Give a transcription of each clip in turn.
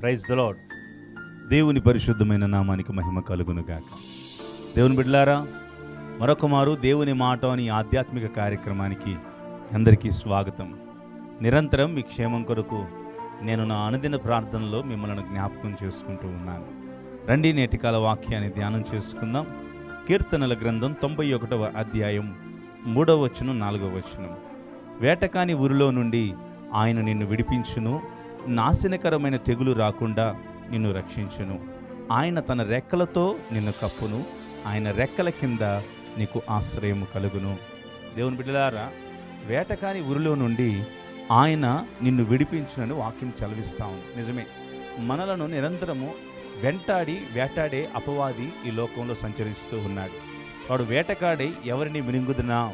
Praise the lord దేవుని పరిశుద్ధమైన నామానికి మహిమ కలుగును గాక దేవుని బిడ్లారా మరొక మారు దేవుని మాట అని ఆధ్యాత్మిక కార్యక్రమానికి అందరికీ స్వాగతం. నిరంతరం మీ క్షేమం కొరకు నేను నా అనుదిన ప్రార్థనలో మిమ్మల్ని జ్ఞాపకం చేసుకుంటూ ఉన్నాను. రండి నేటికాల వాక్యాన్ని ధ్యానం చేసుకుందాం. కీర్తనల గ్రంథం తొంభై ఒకటవ అధ్యాయం మూడవ వచనం నాలుగవ వచనం. వేటకాని ఊరిలో నుండి ఆయన నిన్ను విడిపించును నాశనకరమైన తెగులు రాకుండా నిన్ను రక్షించును. ఆయన తన రెక్కలతో నిన్ను కప్పును. ఆయన రెక్కల కింద నీకు ఆశ్రయము కలుగును. దేవుని బిడ్డలారా వేటకాని ఊరిలో నుండి ఆయన నిన్ను విడిపించునని వాక్యం చలవిస్తాం నిజమే మనలను నిరంతరము వెంటాడి వేటాడే అపవాది ఈ లోకంలో సంచరిస్తూ ఉన్నాడు. వాడు వేటకాడి ఎవరిని మినుగుదునా?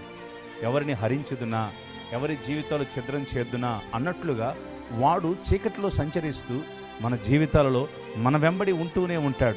ఎవరిని హరించుదునా? ఎవరి జీవితాలు ఛిద్రం చేద్దునా? అన్నట్లుగా వాడు చీకట్లో సంచరిస్తూ మన జీవితాలలో మన వెంబడి ఉంటూనే ఉంటాడు.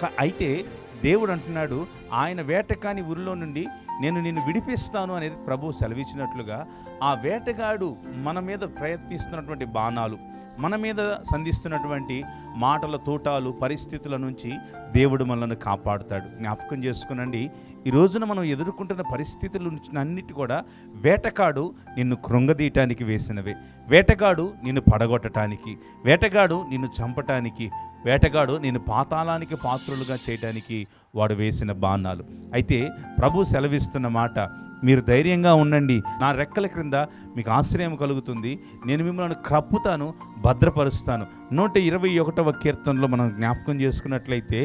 క- అయితే దేవుడు అంటున్నాడు ఆయన వేటకాని ఊరిలో నుండి నేను నిన్ను విడిపిస్తాను అనేది ప్రభు సెలవిచ్చినట్లుగా ఆ వేటగాడు మన మీద ప్రయత్నిస్తున్నటువంటి బాణాలు. మన మీద సంధిస్తున్నటువంటి మాటల తూటాలు పరిస్థితుల నుంచి దేవుడు మనల్ని కాపాడుతాడు. జ్ఞాపకం చేసుకునండి ఈ రోజున మనం ఎదుర్కొంటున్న పరిస్థితుల నుంచి అన్నిటి కూడా వేటగాడు నిన్ను కృంగదీయటానికి వేసినవే. వేటగాడు నిన్ను పడగొట్టడానికి వేటగాడు నిన్ను చంపటానికి వేటగాడు నేను పాతాళానికి పాత్రులుగా చేయడానికి వాడు వేసిన బాణాలు. అయితే ప్రభు సెలవిస్తున్న మాట మీరు ధైర్యంగా ఉండండి. నా రెక్కల క్రింద మీకు ఆశ్రయం కలుగుతుంది. నేను మిమ్మల్ని కప్పుతాను భద్రపరుస్తాను. నూట ఇరవై ఒకటవ కీర్తనలో మనం జ్ఞాపకం చేసుకున్నట్లయితే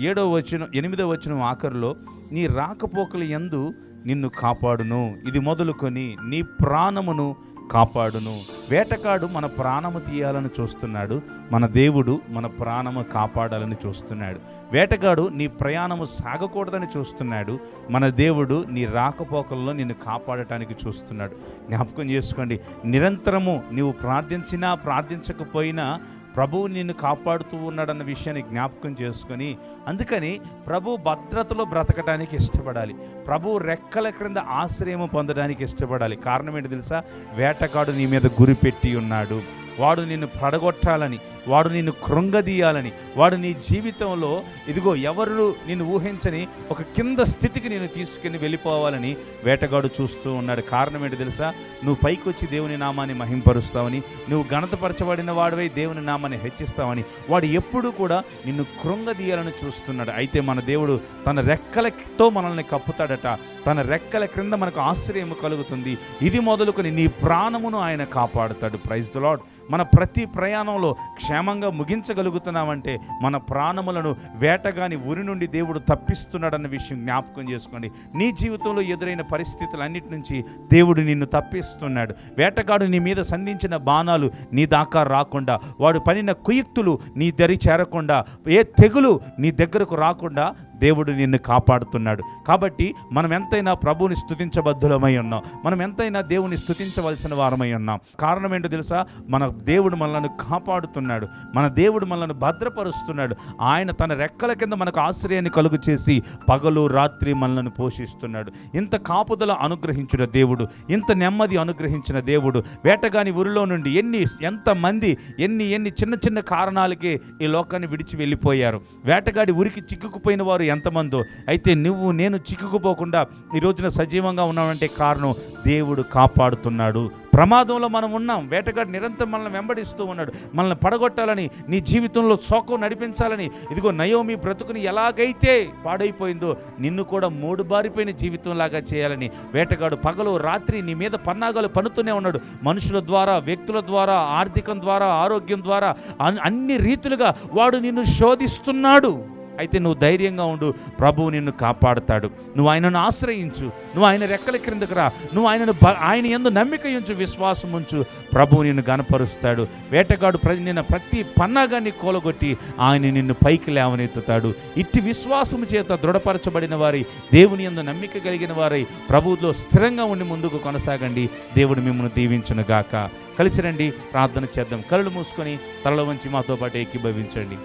ఏడవ వచనం ఎనిమిదవ వచనం ఆఖరిలో నీ రాకపోకల ఎందు నిన్ను కాపాడును. ఇది మొదలుకొని నీ ప్రాణమును కాపాడును. వేటకాడు మన ప్రాణము తీయాలని చూస్తున్నాడు. మన దేవుడు మన ప్రాణము కాపాడాలని చూస్తున్నాడు. వేటగాడు నీ ప్రయాణము సాగకూడదని చూస్తున్నాడు. మన దేవుడు నీ రాకపోకల్లో నిన్ను కాపాడటానికి చూస్తున్నాడు. జ్ఞాపకం చేసుకోండి. నిరంతరము నీవు ప్రార్థించినా ప్రార్థించకపోయినా ప్రభువు నిన్ను కాపాడుతూ ఉన్నాడన్న విషయాన్ని జ్ఞాపకం చేసుకొని అందుకని ప్రభు భద్రతలో బ్రతకడానికి ఇష్టపడాలి. ప్రభు రెక్కల క్రింద ఆశ్రయం పొందడానికి ఇష్టపడాలి. కారణం ఏంటి తెలుసా? వేటగాడు నీ మీద గురి పెట్టి ఉన్నాడు. వాడు నిన్ను పడగొట్టాలని వాడు నిన్ను కృంగదీయాలని వాడు నీ జీవితంలో ఇదిగో ఎవరు నిన్ను ఊహించని ఒక కింద స్థితికి నేను తీసుకుని వెళ్ళిపోవాలని వేటగాడు చూస్తూ ఉన్నాడు. కారణం ఏంటి తెలుసా? నువ్వు పైకి వచ్చి దేవుని నామాన్ని మహింపరుస్తావని నువ్వు గణతపరచబడిన వాడివై దేవుని నామాన్ని హెచ్చిస్తావని వాడు ఎప్పుడూ కూడా నిన్ను కృంగదీయాలని చూస్తున్నాడు. అయితే మన దేవుడు తన రెక్కలతో మనల్ని కప్పుతాడట. తన రెక్కల క్రింద మనకు ఆశ్రయం కలుగుతుంది. ఇది మొదలుకొని నీ ప్రాణమును ఆయన కాపాడుతాడు. ప్రైజ్ ద లాడ్ మన ప్రతి ప్రయాణంలో క్షేమంగా ముగించగలుగుతున్నామంటే మన ప్రాణములను వేటగాని ఉరి నుండి దేవుడు తప్పిస్తున్నాడన్న విషయం జ్ఞాపకం చేసుకోండి. నీ జీవితంలో ఎదురైన పరిస్థితులన్నిటి నుంచి దేవుడు నిన్ను తప్పిస్తున్నాడు. వేటగాడు నీ మీద సంధించిన బాణాలు నీ దాకా రాకుండా వాడు పనిన కుయుక్తులు నీ దరి చేరకుండా ఏ తెగులు నీ దగ్గరకు రాకుండా దేవుడు నిన్ను కాపాడుతున్నాడు. కాబట్టి మనం ఎంతైనా ప్రభువుని స్థుతించబద్ధులమై ఉన్నాం. మనం ఎంతైనా దేవుని స్థుతించవలసిన వారమై ఉన్నాం. కారణం ఏంటో తెలుసా? మన దేవుడు మనల్ని కాపాడుతున్నాడు. మన దేవుడు మనల్ని భద్రపరుస్తున్నాడు. ఆయన తన రెక్కల కింద మనకు ఆశ్రయాన్ని కలుగు చేసి పగలు రాత్రి మనల్ని పోషిస్తున్నాడు. ఇంత కాపుదల అనుగ్రహించిన దేవుడు ఇంత నెమ్మది అనుగ్రహించిన దేవుడు వేటగాని ఊరిలో నుండి ఎన్ని ఎంతమంది ఎన్ని ఎన్ని చిన్న చిన్న కారణాలకే ఈ లోకాన్ని విడిచి వెళ్ళిపోయారు. వేటగాడి ఉరికి చిక్కుకుపోయిన వారు ఎంతమందో. అయితే నువ్వు నేను చిక్కుకుపోకుండా ఈ రోజున సజీవంగా ఉన్నామంటే కారణం దేవుడు కాపాడుతున్నాడు. ప్రమాదంలో మనం ఉన్నాం. వేటగాడు నిరంతరం మనల్ని వెంబడిస్తూ ఉన్నాడు. మనల్ని పడగొట్టాలని నీ జీవితంలో శోకం నడిపించాలని. ఇదిగో నయోమి బ్రతుకుని ఎలాగైతే పాడైపోయిందో నిన్ను కూడా మూడు బారిపోయిన జీవితంలాగా చేయాలని. వేటగాడు పగలు రాత్రి నీ మీద పన్నాగాలు పనుతూనే ఉన్నాడు. మనుషుల ద్వారా వ్యక్తుల ద్వారా ఆర్థికం ద్వారా ఆరోగ్యం ద్వారా అన్- అన్ని రీతులుగా వాడు నిన్ను శోధిస్తున్నాడు. అయితే నువ్వు ధైర్యంగా ఉండు. ప్రభువు నిన్ను కాపాడుతాడు. నువ్వు ఆయనను ఆశ్రయించు. నువ్వు ఆయన రెక్కల క్రిందకు రా. నువ్వు ఆయనను ఆయన ఎందు నమ్మిక ఉంచు విశ్వాసం ఉంచు. ప్రభువు నిన్ను గనపరుస్తాడు వేటగాడు ప్రతి నిన్న ప్రతి పన్నాగాన్ని కూలగొట్టి ఆయన నిన్ను పైకి లేవనెత్తుతాడు. ఇట్టి విశ్వాసము చేత దృఢపరచబడిన వారి దేవుని ఎందు నమ్మిక కలిగిన వారై ప్రభువులో స్థిరంగా ఉండి ముందుకు కొనసాగండి. దేవుడు మిమ్మల్ని దీవించును గాక. కలిసి రండి ప్రార్థన చేద్దాం. కళ్ళు మూసుకొని తలలో వంచి మాతో పాటు ఏకీభవించండి.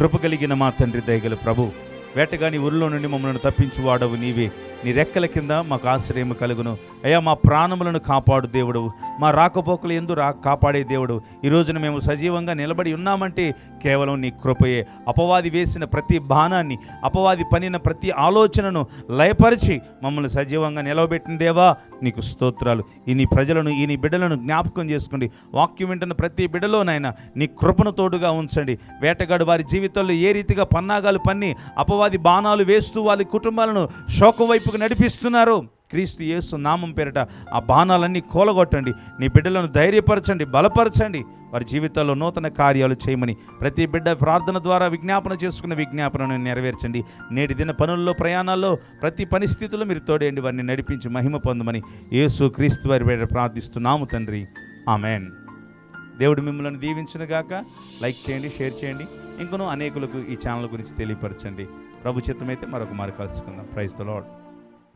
కృప కలిగిన మా తండ్రి దయగల ప్రభు వేటగాని ఊరిలో నుండి మమ్మల్ని తప్పించు వాడవు నీవే. నీ రెక్కల కింద మాకు ఆశ్రయం కలుగును. అయ్యా మా ప్రాణములను కాపాడు దేవుడు మా రాకపోకలు ఎందు రా కాపాడే దేవుడు. ఈ రోజున మేము సజీవంగా నిలబడి ఉన్నామంటే కేవలం నీ కృపయే. అపవాది వేసిన ప్రతి బాణాన్ని అపవాది పనిన ప్రతి ఆలోచనను లయపరిచి మమ్మల్ని సజీవంగా నిలవబెట్టిన దేవా నీకు స్తోత్రాలు. ఈ నీ ప్రజలను ఈ నీ బిడ్డలను జ్ఞాపకం చేసుకోండి. వాక్యం వింటున్న ప్రతి బిడ్డలోనైనా నీ కృపను తోడుగా ఉంచండి. వేటగాడు వారి జీవితంలో ఏ రీతిగా పన్నాగాలు పన్ని అపవాది బాణాలు వేస్తూ వాళ్ళ కుటుంబాలను శోకం వైపుకు నడిపిస్తున్నారు? క్రీస్తు యేసు నామం పేరిట ఆ బాణాలన్నీ కూలగొట్టండి. నీ బిడ్డలను ధైర్యపరచండి బలపరచండి. వారి జీవితాల్లో నూతన కార్యాలు చేయమని ప్రతి బిడ్డ ప్రార్థన ద్వారా విజ్ఞాపన చేసుకున్న విజ్ఞాపనను నెరవేర్చండి. నేటి దిన పనుల్లో ప్రయాణాల్లో ప్రతి పరిస్థితుల్లో మీరు తోడేయండి. వారిని నడిపించి మహిమ పొందమని యేసు క్రీస్తు వారి పేరిట ప్రార్థిస్తున్నాము తండ్రి. ఆమెన్. దేవుడు మిమ్మల్ని దీవించునుగాక లైక్ చేయండి షేర్ చేయండి. ఇంకనూ అనేకులకు ఈ ఛానల్ గురించి తెలియపరచండి. ప్రభు చిత్తమైతే మరొక మారు కలుసుకుందాం. Praise the lord